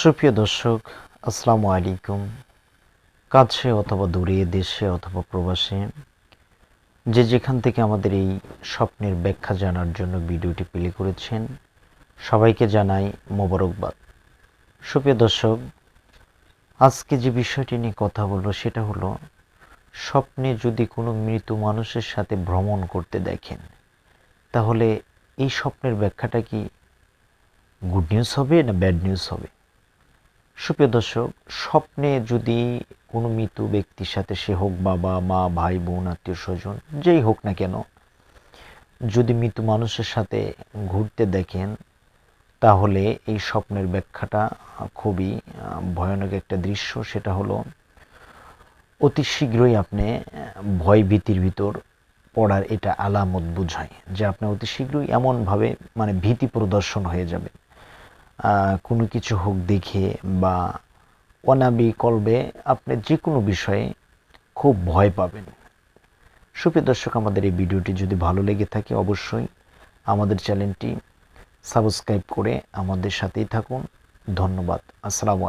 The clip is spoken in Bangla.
সুপ্রিয় দর্শক, আসসালামু আলাইকুম। কাছে অথবা দূরে, দেশে অথবা প্রবাসে, যে যেখান থেকে আমাদের এই স্বপ্নের ব্যাখ্যা জানার জন্য ভিডিওটি প্লে করেছেন, সবাইকে জানাই মোবারকবাদ। সুপ্রিয় দর্শক, আজকে যে বিষয়টি নিয়ে কথা বলব সেটা হলো, স্বপ্নে যদি কোনো মৃত মানুষের সাথে ভ্রমণ করতে দেখেন, তাহলে এই স্বপ্নের ব্যাখ্যাটা কি গুড নিউজ হবে না ব্যাড নিউজ হবে? সুপ্রিয় দর্শক, স্বপ্নে যদি কোনো মৃত ব্যক্তির সাথে সে হোক বাবা, মা, ভাই, বোন, আত্মীয়, স্বজন, যেই হোক না কেন, যদি মৃত মানুষের সাথে ঘুরতে দেখেন, তাহলে এই স্বপ্নের ব্যাখ্যাটা খুবই ভয়ানক একটা দৃশ্য। সেটা হলো, অতি শীঘ্রই আপনি ভয় ভীতির ভিতর পড়ার এটা আলামত বোঝায়, যে আপনি অতি শীঘ্রই এমনভাবে মানে ভীতি প্রদর্শন হয়ে যাবে কোনো কিছু হোক দেখে বা অনাবি কলবে আপনি যে কোনো বিষয়ে খুব ভয় পাবেন। সুপ্রিয় দর্শক, আমাদের এই ভিডিওটি যদি ভালো লেগে থাকে অবশ্যই আমাদের চ্যানেলটি সাবস্ক্রাইব করে আমাদের সাথেই থাকুন। ধন্যবাদ। আসসালামু